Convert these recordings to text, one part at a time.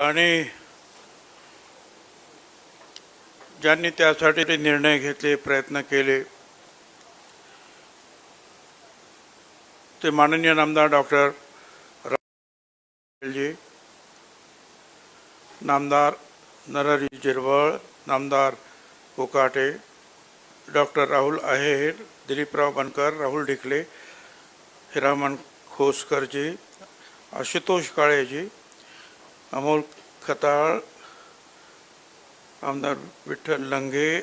आणि ज्यांनी त्यासाठी ते निर्णय घेतले प्रयत्न केले ते माननीय नामदार डॉक्टर जी नामदार नरहरी जिरवळ नामदार कोकाटे डॉक्टर राहुल आहेर दिलीपराव बनकर राहुल ढिकले हिरामन खोसकरजी आशुतोष काळेजी अमोल खताळ आमदार विठ्ठल लंगे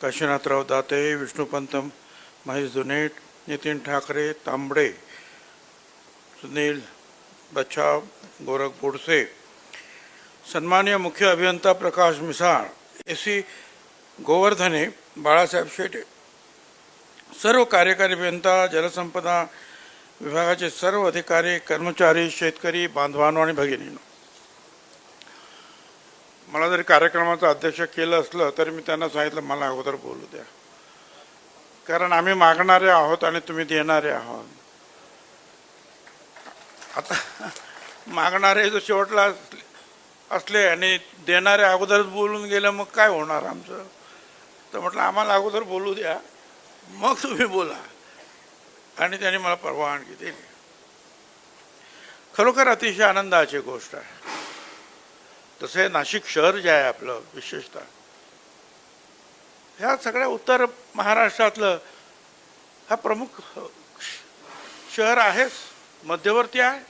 काशीनाथराव दाते विष्णुपंत महेश जुनेट नितीन ठाकरे तांबडे सुनील बच्छाव गोरख बोडसे. सन्मान्य मुख्य अभियंता प्रकाश मिसाळ ए सी गोवर्धने बाळासाहेब शेटे. सर्व कार्यकारी अभियंता जलसंपदा विभागाचे सर्व अधिकारी कर्मचारी शेतकरी बांधवांनो आणि भगिनींनो. मला जरी कार्यक्रमाचं अध्यक्ष केलं असलं तरी मी त्यांना सांगितलं मला अगोदर बोलू द्या. कारण आम्ही मागणारे आहोत आणि तुम्ही देणारे आहोत. आता मागणारे जो शेवटला असले- असले आणि देणारे अगोदरच बोलून गेलं मग काय होणार आमचं? तर म्हटलं आम्हाला अगोदर बोलू द्या मग तुम्ही बोला. आणि त्यांनी मला परवानगी दिली. खरोखर अतिशय आनंदाची गोष्ट आहे. तसे नाशिक शहर जे आहे आपलं विशेषतः. ह्या सगळ्या उत्तर महाराष्ट्रातलं हा प्रमुख शहर आहेच मध्यवर्ती आहे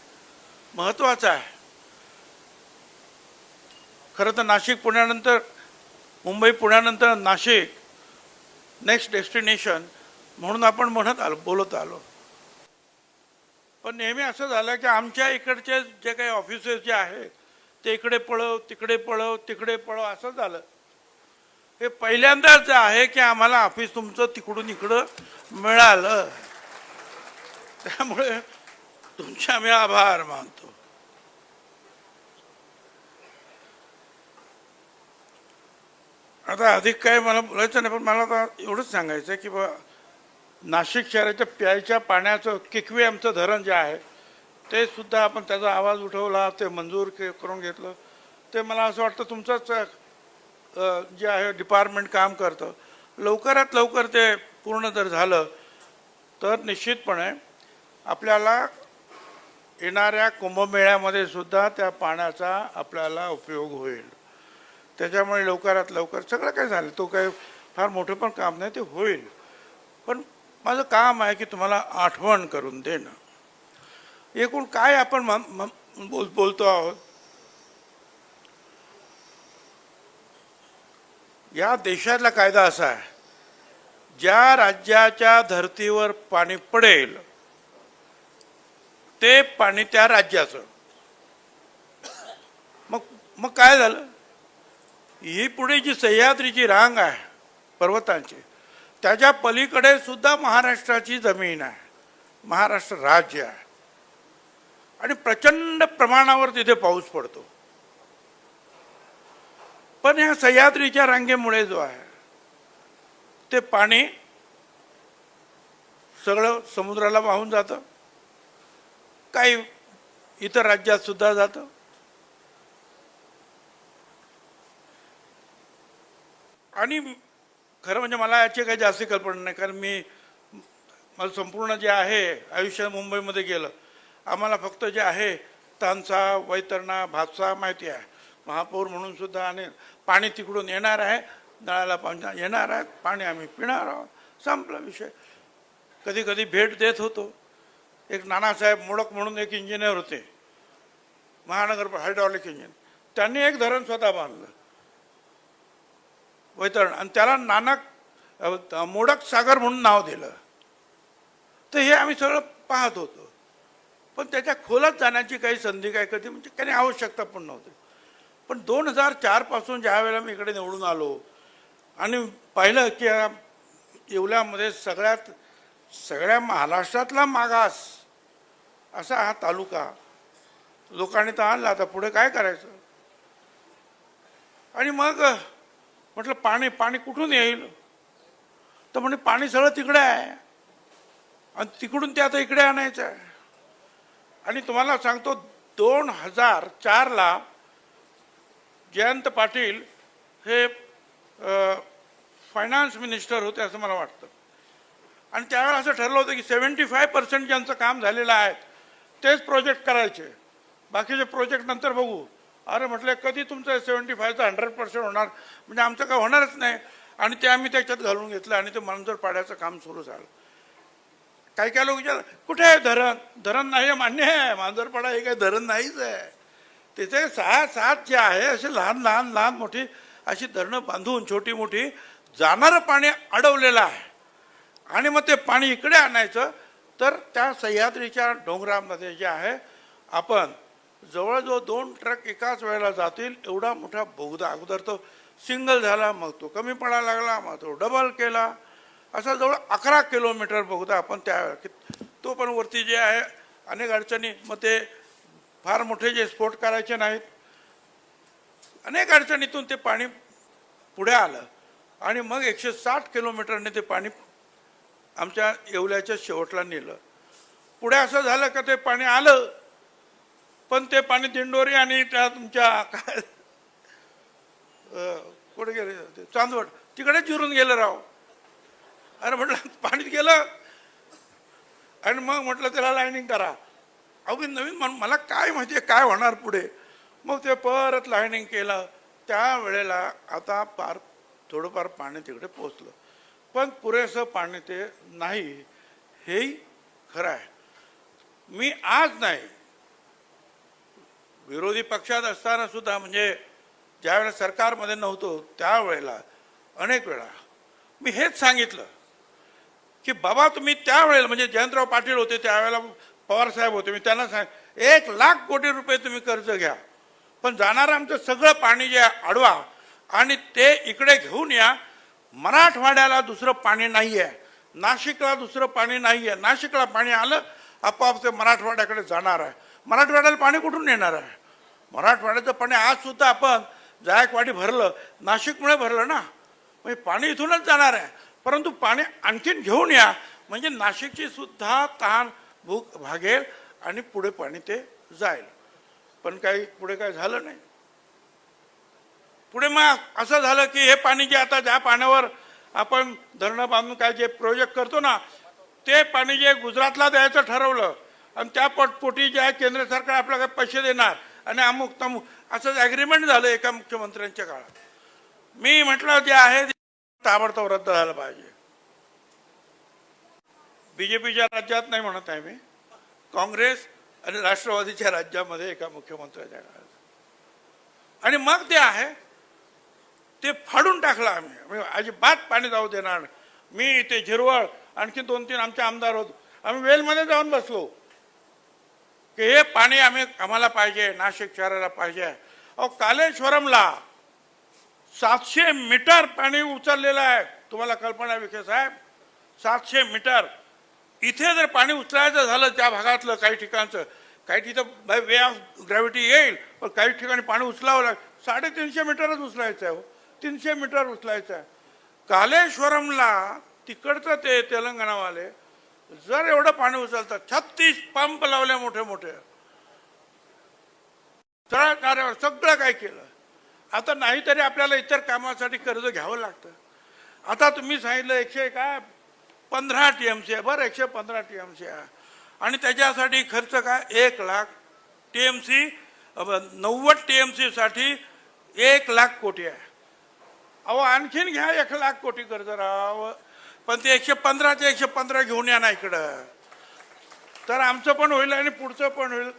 महत्वाचं आहे. खरं तर नाशिक पुण्यानंतर मुंबई पुण्यानंतर नाशिक नेक्स्ट डेस्टिनेशन म्हणून आपण म्हणत आलो बोलत आलो. पण नेहमी असं झालं की आमच्या इकडचे जे काही ऑफिसेस जे आहेत ते इकडे पळव तिकडे पळव तिकडे पळव असं झालं. हे पहिल्यांदाच आहे की आम्हाला ऑफिस तुमचं तिकडून इकडं मिळालं. त्यामुळे तुमचे आम्ही आभार मानतो. आता अधिक काय मला बोलायचं नाही पण मला आता एवढंच सांगायचं आहे की बा नाशिक शहराच्या प्यायच्या पाण्याचं किकवे आमचं धरण जे आहे ते सुद्धा आपण त्याचा आवाज उठवला ते मंजूर के करून घेतलं. ते मला असं वाटतं तुमचंच जे आहे डिपार्टमेंट काम करतं. लवकरात लवकर ते पूर्ण जर झालं तर निश्चितपणे आपल्याला येणाऱ्या कुंभमेळ्यामध्ये सुद्धा त्या पाण्याचा आपल्याला उपयोग होईल. त्याच्यामुळे लवकरात लवकर सगळं काही झालं. तो काही फार मोठं पण काम नाही ते होईल. पण माझं काम आहे की तुम्हाला आठवण करून देणं. एकूण काय आपण बोल बोलतो आहोत? या देशातला कायदा असा आहे ज्या राज्याच्या धर्तीवर पाणी पडेल ते पाणी त्या राज्याचं. मग मग काय झालं? ही पुढे जी सह्याद्रीची रांग आहे पर्वतांची त्याच्या पलीकडे सुद्धा महाराष्ट्राची जमीन आहे महाराष्ट्र राज्य आहे. आणि प्रचंड प्रमाणावर तिथे पाऊस पडतो. पण ह्या सह्याद्रीच्या रांगेमुळे जो आहे ते पाणी सगळं समुद्राला वाहून जातं. काही इतर राज्यात सुद्धा जातं. आणि खरं म्हणजे मला याची काही जास्त कल्पना नाही कारण मी मला संपूर्ण जे आहे आयुष्य मुंबईमध्ये गेलं आम्हाला फक्त जे आहे तानसा वैतरणा भातसा माहिती आहे. महापौर म्हणून सुद्धा आणि पाणी तिकडून येणार आहे नळाला पाणी येणार आहे पाणी आम्ही पिणार आहोत. संपला विषय. कधी कधी भेट देत होतो. एक नानासाहेब मोडक म्हणून एक इंजिनियर होते. महानगर हायड्रॉलिक इंजिन त्यांनी एक धरण स्वतः बांधलं. वैतरण. आणि त्याला नानक मोडक सागर म्हणून नाव दिलं. तर हे आम्ही सगळं पाहत होतो. पण त्याच्या खोलात जाण्याची काही संधी काय कधी म्हणजे काही आवश्यकता पण नव्हती. पण दोन हजार चारपासून ज्या वेळेला मी इकडे निवडून आलो आणि पाहिलं की येवल्यामध्ये सगळ्यात सगळ्या महाराष्ट्रातला मागास असा हा तालुका लोकांनी तर आणला आता पुढे काय करायचं? आणि मग म्हटलं पाणी पाणी कुठून येईल? तर म्हणे पाणी सगळं तिकडे आहे. आणि तिकडून ते आता इकडे आणायचं आहे. आणि तुम्हाला सांगतो दोन हजार चारला जयंत पाटील हे फायनान्स मिनिस्टर होते असं मला वाटतं. आणि त्यावेळेला असं ठरलं होतं की सेवन्टी फाय पर्सेंट ज्यांचं काम झालेलं आहे तेच प्रोजेक्ट करायचे. बाकीचे प्रोजेक्ट नंतर बघू. अरे म्हटलं कधी तुमचं सेवन्टी फायचं हंड्रेड पर्सेंट होणार? म्हणजे आमचं काय होणारच नाही. आणि ते आम्ही त्याच्यात घालून घेतलं आणि ते मंजूर पाड्याचं काम सुरू झालं. काही काही लोक विचार कुठे आहे धरण? धरण नाही आहे, मान्य आहे. मांजरपाडा हे काही धरण नाहीच आहे. तिथे सहा सात जे आहे असे लहान लहान लहान मोठी अशी धरणं बांधून छोटी मोठी जाणारं पाणी अडवलेलं आहे. आणि मग ते पाणी इकडे आणायचं. तर त्या सह्याद्रीच्या डोंगरामध्ये जे आहे आपण जवळजवळ दोन ट्रक एकाच वेळेला जातील एवढा मोठा बोगदा. अगोदर तो सिंगल झाला मग तो कमी पडायला लागला मग तो डबल केला. असा जवळ अकरा किलोमीटर बोगदा आपण त्या तो पण वरती जे आहे अनेक अडचणी. मग ते फार मोठे जे स्फोट करायचे नाहीत. अनेक अडचणीतून ते पाणी पुढे आलं. आणि मग एकशे साठ किलोमीटरने ते पाणी आमच्या येवल्याच्या शेवटला नेलं. पुढे असं झालं का ते पाणी आलं पण ते पाणी दिंडोरी आणि त्या तुमच्या काय कुठे गेले? चांदवड. तिकडे जिरून गेलं राव. अरे म्हटलं पाणीत गेलं. आणि मग म्हटलं त्याला लायनिंग करा. अगदी नवीन म्हण मला काय माहिती आहे काय होणार पुढे? मग ते परत लायनिंग केलं. त्यावेळेला आता फार थोडंफार पाणी तिकडे पोचलं पण पुरेसं पाणी ते नाही. हेही खरं आहे. मी आज नाही. विरोधी पक्षात असताना सुद्धा म्हणजे ज्यावेळेला सरकारमध्ये नव्हतो त्यावेळेला अनेक वेळा मी हेच सांगितलं. की बाबा तुम्ही त्यावेळेला म्हणजे जयंतराव पाटील होते त्यावेळेला पवार साहेब होते मी त्यांना सांग एक लाख कोटी रुपये तुम्ही कर्ज घ्या. पण जाणारं आमचं सगळं पाणी जे अडवा आणि ते इकडे घेऊन या. मराठवाड्याला दुसरं पाणी नाही आहे नाशिकला दुसरं पाणी नाही आहे नाशिकला पाणी आलं आपोआप ते मराठवाड्याकडे जाणार आहे. मराठवाड्याला पाणी कुठून येणार आहे? मराठवाड्याचं पाणी आजसुद्धा आपण जायकवाडी भरलं. नाशिकमुळे भरलं ना. म्हणजे पाणी इथूनच जाणार आहे. परंतु पाणी आणखीन घेऊन या. म्हणजे नाशिकची सुद्धा तहान भूक भागेल आणि पुढे पाणी ते जाईल. पण काही पुढे काय झालं नाही. पुढे मग असं झालं की हे पाणी जे आता ज्या पाण्यावर आपण धरणं बांधून काय जे प्रोजेक्ट करतो ना ते पाणी जे गुजरातला द्यायचं ठरवलं आणि त्या पटपोटी जे आहे केंद्र सरकार आपल्याला पैसे देणार आणि अमुक तमुक असंच ॲग्रीमेंट झालं एका मुख्यमंत्र्यांच्या काळात. मी म्हटलं जे आहे ताबडतोब रद्द झालं पाहिजे. बीजेपीच्या राज्यात नाही म्हणत आहे मी. काँग्रेस आणि राष्ट्रवादीच्या राज्यामध्ये एका मुख्यमंत्र्याच्या काळात. आणि मग ते आहे ते फाडून टाकलं आम्ही. अजिबात पाणी जाऊ देणार मी ते झिरवळ आणखी दोन तीन आमचे आमदार होतो. आम्ही वेलमध्ये जाऊन बसलो. की हे पाणी आम्ही आम्हाला पाहिजे नाशिक शहराला पाहिजे. अहो कालेश्वरमला सातशे मीटर पाणी उचललेलं आहे. तुम्हाला कल्पना विखे साहेब सातशे मीटर. इथे जर पाणी उचलायचं झालं त्या भागातलं काही ठिकाणचं काही तिथं बाय वे ऑफ ग्रॅव्हिटी येईल पण काही ठिकाणी पाणी उचलावं लागेल. साडेतीनशे मीटरच उचलायचं आहे हो. तीनशे मीटर उचलायचं आहे. कालेश्वरमला तिकडचं ते तेलंगणावाले जर एवढं पाणी उचलतात छत्तीस पंप लावले मोठे मोठे तळागाळ्यावर सगळं काय केलं. आता नाही तरी आपल्याला इतर कामासाठी कर्ज घ्यावं लागतं. आता तुम्ही सांगितलं एकशे काय? पंधरा टी एम सी आहे बरं एकशे पंधरा टी एम सी आहे आणि त्याच्यासाठी खर्च काय? एक लाख टी एम सी नव्वद टी एम सीसाठी एक लाख कोटी आहे. अहो आणखीन घ्या एक लाख कोटी कर्ज राव. पण ते एकशे पंधराचे एकशे पंधरा घेऊन या ना इकडं. तर आमचं पण होईल आणि पुढचं पण होईल.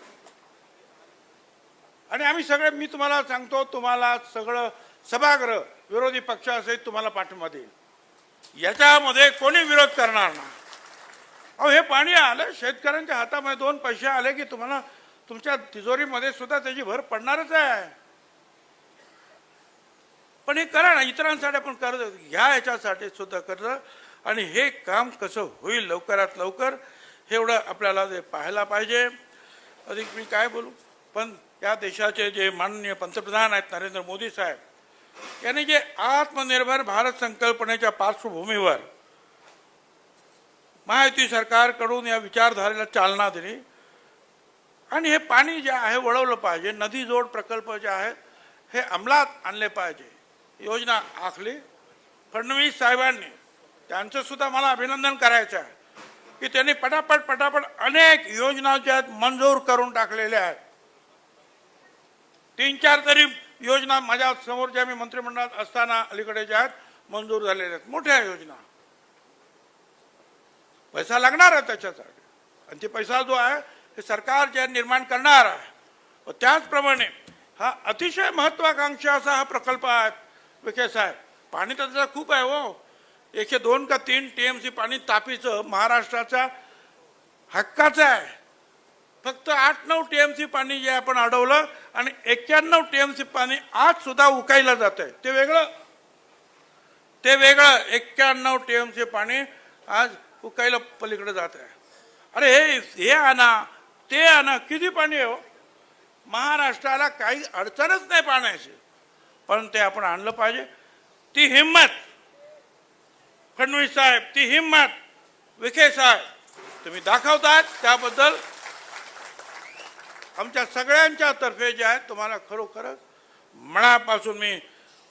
आणि आम्ही सगळे मी तुम्हाला सांगतो तुम्हाला सगळं सभागृह विरोधी पक्षासहित तुम्हाला पाठिंबा देईल. याच्यामध्ये कोणी विरोध करणार ना अहो हे पाणी आलं शेतकऱ्यांच्या हातामध्ये दोन पैसे आले की तुम्हाला तुमच्या तिजोरीमध्ये सुद्धा त्याची भर पडणारच आहे. पण हे करा ना इतरांसाठी आपण कर्ज घ्या याच्यासाठी सुद्धा कर्ज. आणि हे काम कसं होईल लवकरात लवकर हे एवढं आपल्याला ते पाहायला पाहिजे. अधिक मी काय बोलू? पण या देशाचे जे माननीय पंतप्रधान आहेत नरेंद्र मोदी साहेब यांनी जे आत्मनिर्भर भारत संकल्पनेच्या पार्श्वभूमीवर महायुती सरकारकडून या विचारधारेला चालना दिली आणि हे पाणी जे आहे वळवलं पाहिजे नदी जोड प्रकल्प जे आहे हे अंमलात आणले पाहिजे योजना आखली. फडणवीस साहेबांनी त्यांचं सुद्धा मला अभिनंदन करायचं आहे की त्यांनी पटापट पटापट अनेक योजना ज्या आहेत मंजूर करून टाकलेल्या आहेत. तीन चार तरी योजना माझ्यासमोर ज्या मी मंत्रिमंडळात असताना अलीकडे ज्या आहेत मंजूर झालेल्या आहेत. मोठ्या योजना. पैसा लागणार आहे त्याच्यासाठी. आणि ते पैसा जो आहे हे सरकार जे निर्माण करणार आहे. व त्याचप्रमाणे हा अतिशय महत्वाकांक्षी असा हा प्रकल्प आहे विखे साहेब. पाणी तर त्याचा खूप आहे हो. एकशे दोन का तीन टी एम सी पाणी तापीचं महाराष्ट्राच्या हक्काचं आहे. फक्त आठ नऊ टी एम सी पाणी जे आपण अडवलं आणि एक्क्याण्णव टी पाणी आज सुद्धा उकायला जात आहे ते वेगळं. ते वेगळं. एक्क्याण्णव टी पाणी आज उकायला पलीकडे जात आहे अरे हे हे आणा ते आणा. किती पाणी आहे हो? महाराष्ट्राला काही अडचणच नाही पाण्याची. पण ते आपण आणलं पाहिजे. ती हिंमत. फडणवीस साहेब ती हिंमत. विखे साहेब तुम्ही दाखवतात त्याबद्दल आमच्या सगळ्यांच्या तर्फे जे आहे तुम्हाला खरोखरच मनापासून मी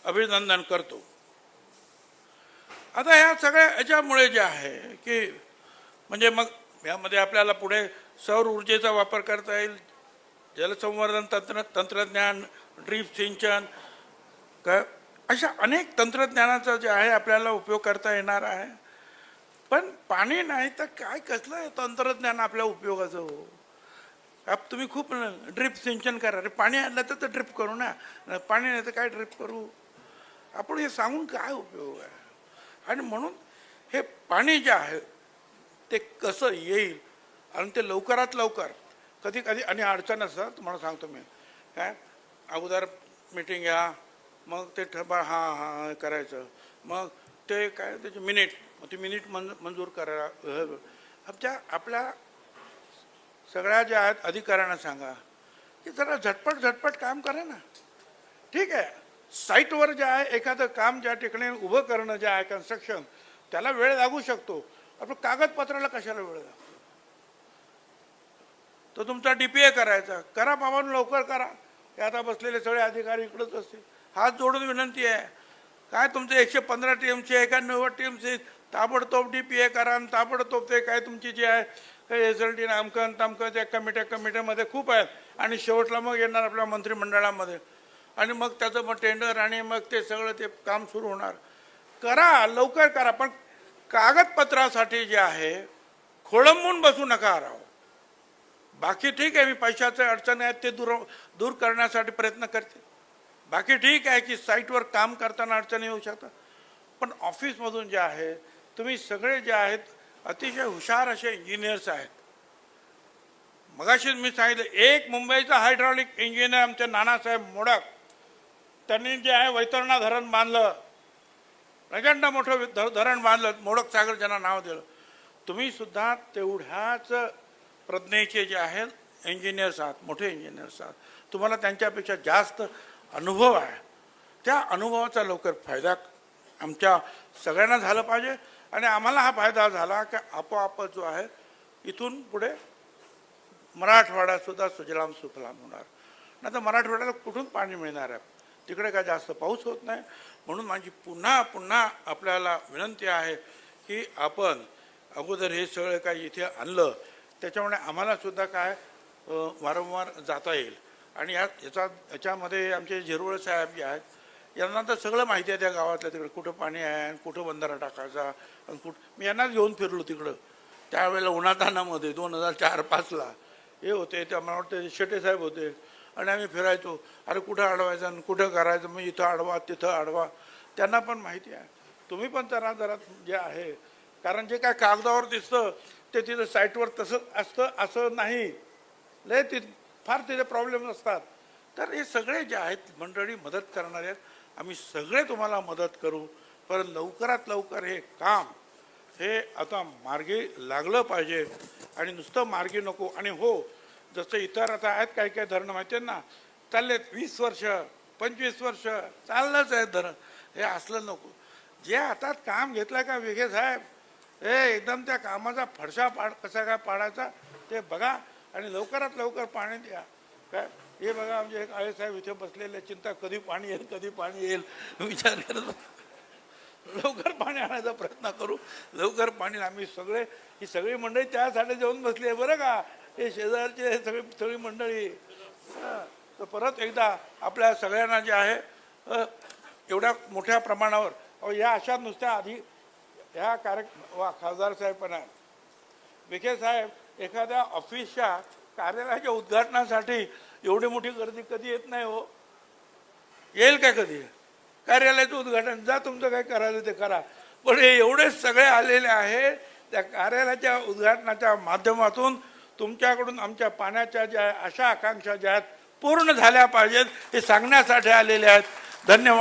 अभिनंदन करतो. आता ह्या सगळ्या याच्यामुळे जे आहे की म्हणजे मग यामध्ये आपल्याला पुढे सौर ऊर्जेचा वापर करता येईल जलसंवर्धन तंत्र तंत्रज्ञान ड्रीप सिंचन क अशा अनेक तंत्रज्ञानाचा जे आहे आपल्याला उपयोग करता येणार आहे. पण पाणी नाही तर काय कसलं तंत्रज्ञान आपल्या उपयोगाचं हो? आप तुम्ही खूप ड्रिप सिंचन करा. अरे पाणी आणलं तर ड्रिप करू ना. पाणी नाही तर काय ड्रिप करू? आपण हे सांगून काय उपयोग आहे? आणि म्हणून हे पाणी जे आहे ते कसं येईल? आणि ते लवकरात लवकर कधी कधी आणि अडचण असतात तुम्हाला सांगतो मी. काय? अगोदर मिटिंग घ्या मग ते ठरवा हां हां करायचं. मग ते काय त्याचे मिनिट मग ते मिनिट मंज मंजूर करायला आमच्या आपल्या सगळ्या ज्या आहेत अधिकाऱ्यांना सांगा. की जरा झटपट झटपट काम करा ना. ठीक आहे. साईटवर जे आहे एखादं काम ज्या ठिकाणी उभं करणं जे आहे कन्स्ट्रक्शन त्याला वेळ लागू शकतो. आपण कागदपत्राला कशाला वेळ लागतो? तो तुमचा डीपीए करायचा. करा बाबा लवकर करा. हे आता बसलेले सगळे अधिकारी इकडंच असतील हात जोडून विनंती आहे. काय तुमचे एकशे पंधरा टी एमची आहे का नव्वद टी एमची ताबडतोब डी पी ए करा आणि ताबडतोब ते काय तुमची जी आहे काही एस एल टी नामकन तामकन त्या कमिट्या कमिट्यामध्ये खूप आहेत. आणि शेवटला मग येणार आपल्या मंत्रिमंडळामध्ये. आणि मग त्याचं मग टेंडर आणि मग ते सगळं ते काम सुरू होणार. करा लवकर करा पण कागदपत्रासाठी जे आहे खोळंबून बसू नका राव. बाकी ठीक आहे मी पैशाचे अडचणी आहेत ते दूर दूर करण्यासाठी प्रयत्न करते. बाकी ठीक आहे की साईटवर काम करताना अडचणी येऊ शकतात. पण ऑफिसमधून जे आहे तुम्ही सगळे जे आहेत अतिशय हुशार असे इंजिनियर्स आहेत. मगाशीच मी सांगितलं एक मुंबईचा हायड्रॉलिक इंजिनियर आमचे नानासाहेब मोडक त्यांनी जे आहे वैतरणा धरण बांधलं प्रचंड मोठं धरण बांधलं मोडक सागर ज्यांना नाव दिलं. तुम्ही सुद्धा तेवढ्याच प्रज्ञेचे जे आहेत इंजिनियर्स आहात मोठे इंजिनियर्स आहात. तुम्हाला त्यांच्यापेक्षा जास्त अनुभव आहे. त्या अनुभवाचा लवकर फायदा आमच्या सगळ्यांना झालं पाहिजे. आणि आम्हाला हा फायदा झाला की आपोआप जो आहे इथून पुढे मराठवाड्यासुद्धा सुजलाम सुफलाम होणार. नाही तर मराठवाड्याला कुठून पाणी मिळणार आहे? तिकडे काय जास्त पाऊस होत नाही. म्हणून माझी पुन्हा पुन्हा आपल्याला विनंती आहे की आपण अगोदर हे सगळं काय इथे आणलं त्याच्यामुळे आम्हालासुद्धा काय वारंवार जाता येईल. आणि या याचा याच्यामध्ये आमचे झिरवळ साहेब जे आहेत यांना तर सगळं माहिती आहे त्या गावातल्या तिकडे. कुठं पाणी आहे आणि कुठं बंधारा टाकायचा आणि कुठं मी यांनाच घेऊन फिरलो तिकडं. त्यावेळेला उन्हातानामध्ये दोन हजार चार पाचला. हे होते त्या मला वाटतं शेटे साहेब होते. आणि आम्ही फिरायचो. अरे कुठं अडवायचं आणि कुठं करायचं? मग इथं अडवा तिथं अडवा त्यांना पण माहिती आहे. तुम्ही पण जरा जरा जे आहे. कारण जे काय कागदावर दिसतं ते तिथं साईटवर तसं असतं असं नाही. लय ति फार तिथे प्रॉब्लेम असतात. तर हे सगळे जे आहेत मंडळी मदत करणारे आहेत. आम्ही सगळे तुम्हाला मदत करू. पण लवकरात लवकर हे काम हे आता मार्गी लागलं पाहिजे. आणि नुसतं मार्गी नको. आणि हो जसं इतर आता आहेत काही काही धरणं माहिती आहेत ना चाललेत वीस वर्ष पंचवीस वर्ष चाललंच आहे धरण. हे असलं नको. जे हातात काम घेतलं का वेगळे साहेब हे एकदम त्या कामाचा फडशा पाड कसा काय पाडायचा ते बघा आणि लवकरात लवकर पाणी द्या. काय? हे बघा आमचे एक आळे साहेब इथे बसलेले चिंता कधी पाणी येईल कधी पाणी येईल? विचार करत लवकर पाणी आणायचा प्रयत्न करू. लवकर पाणी आम्ही सगळे ही सगळी मंडळी त्यासाठी जाऊन बसली आहे. बरं का? हे शेजारचे सगळी सगळी मंडळी. तर परत एकदा आपल्या सगळ्यांना जे आहे एवढ्या मोठ्या प्रमाणावर अहो, या अशा नुसत्या आधी ह्या कार्य वा खासदार साहेब पण आहे विखे साहेब एखाद्या ऑफिसच्या कार्यालयाच्या उद्घाटनासाठी एवढी मोठी गर्दी कधी येत नाही हो. येईल काय कधी? कार्यालयाचं उद्घाटन. जा तुमचं काय करायचं ते करा. पण हे एवढे सगळे आलेले आहे त्या कार्यालयाच्या उद्घाटनाच्या माध्यमातून तुमच्याकडून आमच्या पाण्याच्या ज्या अशा आकांक्षा ज्या आहेत पूर्ण झाल्या पाहिजेत हे सांगण्यासाठी आलेले आहेत. धन्यवाद.